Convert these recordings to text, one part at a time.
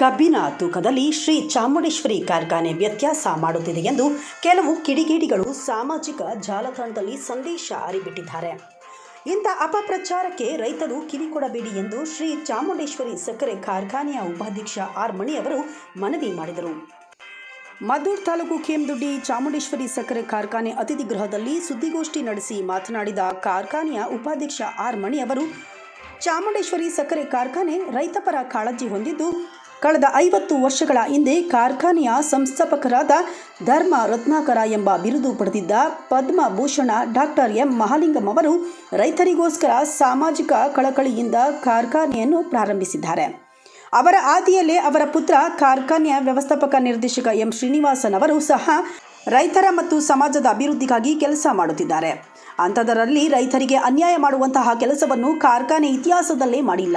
ಕಬ್ಬಿನ ತೂಕದಲ್ಲಿ ಶ್ರೀ ಚಾಮುಂಡೇಶ್ವರಿ ಕಾರ್ಖಾನೆ ವ್ಯತ್ಯಾಸ ಮಾಡುತ್ತಿದೆ ಎಂದು ಕೆಲವು ಕಿಡಿಗೇಡಿಗಳು ಸಾಮಾಜಿಕ ಜಾಲತಾಣದಲ್ಲಿ ಸಂದೇಶ ಹರಿಬಿಟ್ಟಿದ್ದಾರೆ. ಇಂಥ ಅಪಪ್ರಚಾರಕ್ಕೆ ರೈತರು ಕಿವಿಕೊಡಬೇಡಿ ಎಂದು ಶ್ರೀ ಚಾಮುಂಡೇಶ್ವರಿ ಸಕ್ಕರೆ ಕಾರ್ಖಾನೆಯ ಉಪಾಧ್ಯಕ್ಷ ಆರ್ ಮಣಿ ಅವರು ಮನವಿ ಮಾಡಿದರು. ಮದ್ದೂರು ತಾಲೂಕು ಕೇಮದುಡ್ಡಿ ಚಾಮುಂಡೇಶ್ವರಿ ಸಕ್ಕರೆ ಕಾರ್ಖಾನೆ ಅತಿಥಿ ಗೃಹದಲ್ಲಿ ಸುದ್ದಿಗೋಷ್ಠಿ ನಡೆಸಿ ಮಾತನಾಡಿದ ಕಾರ್ಖಾನೆಯ ಉಪಾಧ್ಯಕ್ಷ ಆರ್ ಮಣಿ ಅವರು, ಚಾಮುಂಡೇಶ್ವರಿ ಸಕ್ಕರೆ ಕಾರ್ಖಾನೆ ರೈತಪರ ಕಾಳಜಿ ಹೊಂದಿದ್ದು ಕಳೆದ ಐವತ್ತು ವರ್ಷಗಳ ಹಿಂದೆ ಕಾರ್ಖಾನೆಯ ಸಂಸ್ಥಾಪಕರಾದ ಧರ್ಮ ರತ್ನಾಕರ ಎಂಬ ಬಿರುದು ಪಡೆದಿದ್ದ ಪದ್ಮಭೂಷಣ ಡಾಕ್ಟರ್ ಎಂ ಮಹಾಲಿಂಗಂ ಅವರು ರೈತರಿಗೋಸ್ಕರ ಸಾಮಾಜಿಕ ಕಳಕಳಿಯಿಂದ ಕಾರ್ಖಾನೆಯನ್ನು ಪ್ರಾರಂಭಿಸಿದ್ದಾರೆ. ಅವರ ಆದಿಯಲ್ಲೇ ಅವರ ಪುತ್ರ ಕಾರ್ಖಾನೆಯ ವ್ಯವಸ್ಥಾಪಕ ನಿರ್ದೇಶಕ ಎಂ ಶ್ರೀನಿವಾಸನ್ ಅವರು ಸಹ ರೈತರ ಮತ್ತು ಸಮಾಜದ ಅಭಿವೃದ್ಧಿಗಾಗಿ ಕೆಲಸ ಮಾಡುತ್ತಿದ್ದಾರೆ. ಅಂಥದರಲ್ಲಿ ರೈತರಿಗೆ ಅನ್ಯಾಯ ಮಾಡುವಂತಹ ಕೆಲಸವನ್ನು ಕಾರ್ಖಾನೆ ಇತಿಹಾಸದಲ್ಲೇ ಮಾಡಿಲ್ಲ.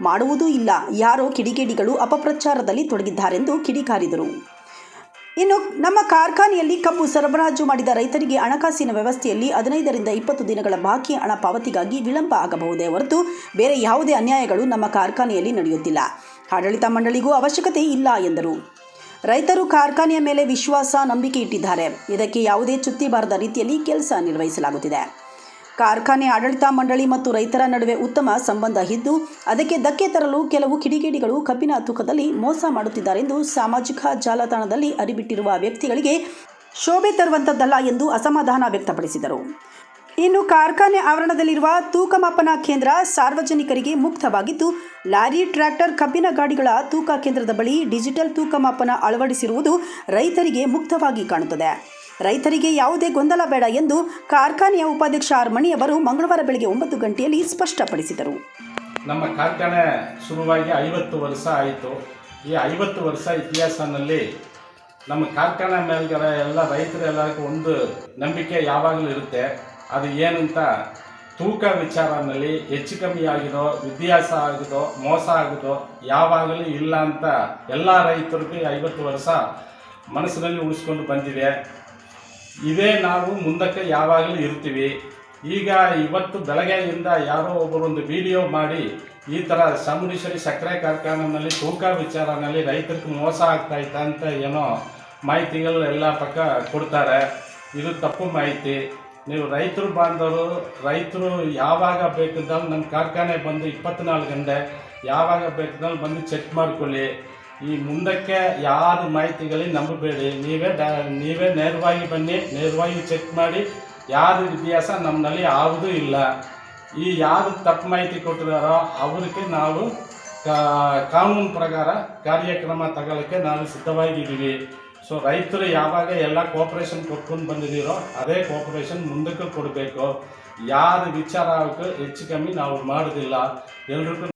ಮಾಡುವುದೂ ಇಲ್ಲ. ಯಾರೋ ಕಿಡಿಗೇಡಿಗಳು ಅಪಪ್ರಚಾರದಲ್ಲಿ ತೊಡಗಿದ್ದಾರೆಂದು ಕಿಡಿಕಾರಿದರು. ಇನ್ನು ನಮ್ಮ ಕಾರ್ಖಾನೆಯಲ್ಲಿ ಕಬ್ಬು ಸರಬರಾಜು ಮಾಡಿದ ರೈತರಿಗೆ ಹಣಕಾಸಿನ ವ್ಯವಸ್ಥೆಯಲ್ಲಿ ಹದಿನೈದರಿಂದ ಇಪ್ಪತ್ತು ದಿನಗಳ ಬಾಕಿ ಹಣ ಪಾವತಿಗಾಗಿ ವಿಳಂಬ ಆಗಬಹುದೇ ಹೊರತು ಬೇರೆ ಯಾವುದೇ ಅನ್ಯಾಯಗಳು ನಮ್ಮ ಕಾರ್ಖಾನೆಯಲ್ಲಿ ನಡೆಯುತ್ತಿಲ್ಲ. ಆಡಳಿತ ಮಂಡಳಿಗೂ ಅವಶ್ಯಕತೆ ಇಲ್ಲ ಎಂದರು. ರೈತರು ಕಾರ್ಖಾನೆಯ ಮೇಲೆ ವಿಶ್ವಾಸ, ನಂಬಿಕೆ ಇಟ್ಟಿದ್ದಾರೆ. ಇದಕ್ಕೆ ಯಾವುದೇ ಚುತ್ತಿ ಬಾರದ ರೀತಿಯಲ್ಲಿ ಕೆಲಸ ನಿರ್ವಹಿಸಲಾಗುತ್ತಿದೆ. ಕಾರ್ಖಾನೆ ಆಡಳಿತ ಮಂಡಳಿ ಮತ್ತು ರೈತರ ನಡುವೆ ಉತ್ತಮ ಸಂಬಂಧ ಇದ್ದು, ಅದಕ್ಕೆ ಧಕ್ಕೆ ತರಲು ಕೆಲವು ಕಿಡಿಗೇಡಿಗಳು ಕಬ್ಬಿನ ತೂಕದಲ್ಲಿ ಮೋಸ ಮಾಡುತ್ತಿದ್ದಾರೆಂದು ಸಾಮಾಜಿಕ ಜಾಲತಾಣದಲ್ಲಿ ಅರಿಬಿಟ್ಟಿರುವ ವ್ಯಕ್ತಿಗಳಿಗೆ ಶೋಭೆ ತರುವಂಥದ್ದಲ್ಲ ಎಂದು ಅಸಮಾಧಾನ ವ್ಯಕ್ತಪಡಿಸಿದರು. ಇನ್ನು ಕಾರ್ಖಾನೆ ಆವರಣದಲ್ಲಿರುವ ತೂಕ ಮಾಪನ ಕೇಂದ್ರ ಸಾರ್ವಜನಿಕರಿಗೆ ಮುಕ್ತವಾಗಿದ್ದು, ಲಾರಿ, ಟ್ರ್ಯಾಕ್ಟರ್, ಕಬ್ಬಿನ ಗಾಡಿಗಳ ತೂಕ ಕೇಂದ್ರದ ಬಳಿ ಡಿಜಿಟಲ್ ತೂಕ ಮಾಪನ ಅಳವಡಿಸಿರುವುದು ರೈತರಿಗೆ ಮುಕ್ತವಾಗಿ ಕಾಣುತ್ತದೆ. ರೈತರಿಗೆ ಯಾವುದೇ ಗೊಂದಲ ಬೇಡ ಎಂದು ಕಾರ್ಖಾನೆಯ ಉಪಾಧ್ಯಕ್ಷ ಆರ್ ಮಣಿಯವರು ಮಂಗಳವಾರ ಬೆಳಗ್ಗೆ ಒಂಬತ್ತು ಗಂಟೆಯಲ್ಲಿ ಸ್ಪಷ್ಟಪಡಿಸಿದರು. ನಮ್ಮ ಕಾರ್ಖಾನೆ ಶುರುವಾಗಿ ಐವತ್ತು ವರ್ಷ ಆಯಿತು. ಈ ಐವತ್ತು ವರ್ಷ ಇತಿಹಾಸನಲ್ಲಿ ನಮ್ಮ ಕಾರ್ಖಾನೆ ಮೇಲ್ಗರ ಎಲ್ಲ ರೈತರೆಲ್ಲರಿಗೂ ಒಂದು ನಂಬಿಕೆ ಯಾವಾಗಲೂ ಇರುತ್ತೆ. ಅದು ಏನಂತ ತೂಕ ವಿಚಾರನಲ್ಲಿ ಹೆಚ್ಚು ಕಮ್ಮಿ ಆಗಿದೋ ವ್ಯತ್ಯಾಸ ಆಗಿದೋ, ಮೋಸ ಆಗಿದೋ ಯಾವಾಗಲೂ ಇಲ್ಲ ಅಂತ ಎಲ್ಲ ರೈತರಿಗೂ ಐವತ್ತು ವರ್ಷ ಮನಸ್ಸಿನಲ್ಲಿ ಉಳಿಸ್ಕೊಂಡು ಬಂದಿದೆ. ಇದೇ ನಾವು ಮುಂದಕ್ಕೆ ಯಾವಾಗಲೂ ಇರ್ತೀವಿ ಈಗ ಇವತ್ತು ಬೆಳಗ್ಗೆಯಿಂದ ಯಾರೋ ಒಬ್ಬರು ಒಂದು ವಿಡಿಯೋ ಮಾಡಿ ಈ ಥರ ಚಾಮುಂಡೇಶ್ವರಿ ಸಕ್ಕರೆ ಕಾರ್ಖಾನೆಯಲ್ಲಿ ತೂಕ ವಿಚಾರನಲ್ಲಿ ರೈತರಿಗೆ ಮೋಸ ಆಗ್ತಾ ಇತ್ತ ಅಂತ ಏನೋ ಮಾಹಿತಿಗಳು ಎಲ್ಲ ಪಕ್ಕ ಕೊಡ್ತಾರೆ. ಇದು ತಪ್ಪು ಮಾಹಿತಿ. ನೀವು ರೈತರು ಬಾಂಧವರು, ರೈತರು ಯಾವಾಗ ಬೇಕಿದ್ದಲ್ಲಿ ನಮ್ಮ ಕಾರ್ಖಾನೆ ಬಂದು ಇಪ್ಪತ್ನಾಲ್ಕು ಗಂಟೆ, ಯಾವಾಗ ಬೇಕಿದ್ದಲ್ಲಿ ಬಂದು ಚೆಕ್ ಮಾಡ್ಕೊಳ್ಳಿ. ಈ ಮುಂದಕ್ಕೆ ಯಾರು ಮಾಹಿತಿಗಳಿಗೆ ನಂಬಬೇಡಿ. ನೀವೇ ಡ ನೀವೇ ನೇರವಾಗಿ ಬನ್ನಿ, ನೇರವಾಗಿ ಚೆಕ್ ಮಾಡಿ. ಯಾರು ಇತಿಹಾಸ ನಮ್ಮಲ್ಲಿ ಯಾವುದೂ ಇಲ್ಲ. ಈ ಯಾರು ತಪ್ಪು ಮಾಹಿತಿ ಕೊಟ್ಟಿದಾರೋ ಅವ್ರಿಗೆ ನಾವು ಕಾನೂನು ಪ್ರಕಾರ ಕಾರ್ಯಕ್ರಮ ತಗೊಳ್ಳೋಕ್ಕೆ ನಾವು ಸಿದ್ಧವಾಗಿದ್ದೀವಿ. ಸೊ ರೈತರು ಯಾವಾಗ ಎಲ್ಲ ಕೋಪರೇಷನ್ ಕೊಟ್ಕೊಂಡು ಬಂದಿದ್ದೀರೋ ಅದೇ ಕೋಪರೇಷನ್ ಮುಂದಕ್ಕೆ ಕೊಡಬೇಕು. ಯಾರು ವಿಚಾರಕ್ಕೂ ಹೆಚ್ಚು ಕಮ್ಮಿ ನಾವು ಮಾಡೋದಿಲ್ಲ. ಎಲ್ರಿಗೂ